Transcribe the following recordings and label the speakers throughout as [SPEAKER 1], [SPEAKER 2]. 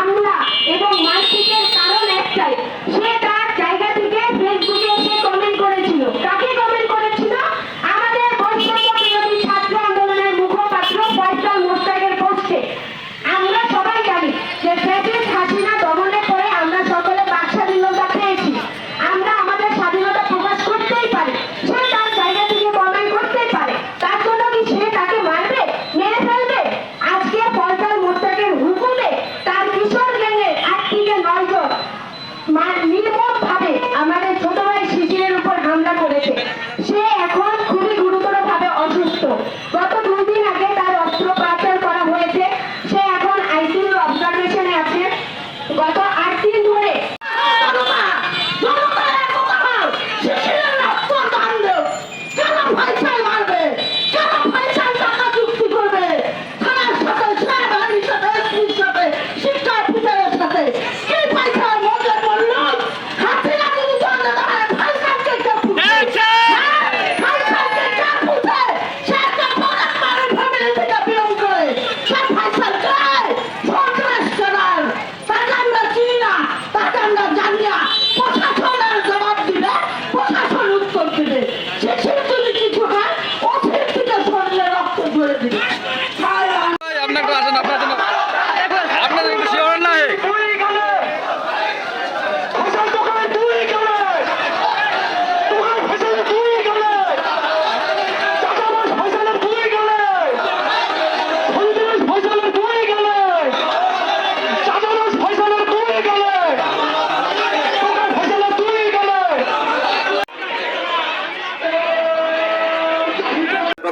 [SPEAKER 1] আমরা এবং my minimum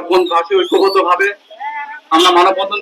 [SPEAKER 1] বন্ধু আসি ঐক্যগত ভাবে
[SPEAKER 2] আমরা
[SPEAKER 3] মানববন্ধন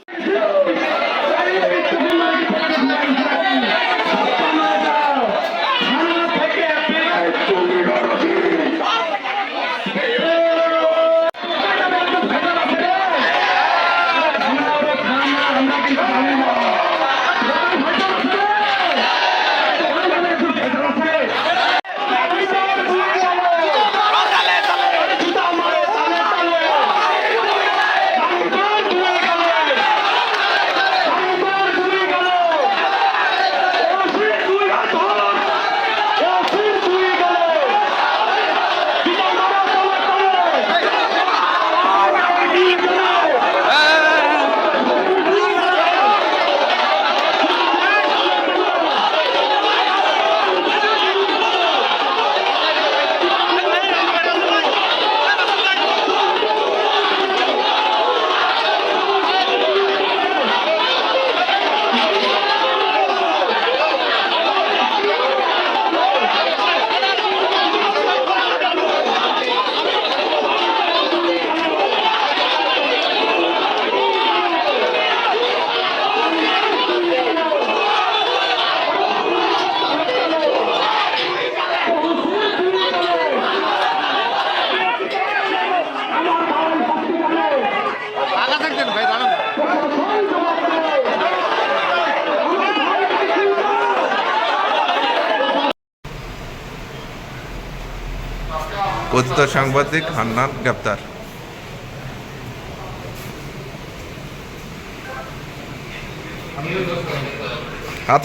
[SPEAKER 4] দাঁড়ান ভাই
[SPEAKER 5] কথিত সাংবাদিক হান্নান গ্রেপ্তার। হাত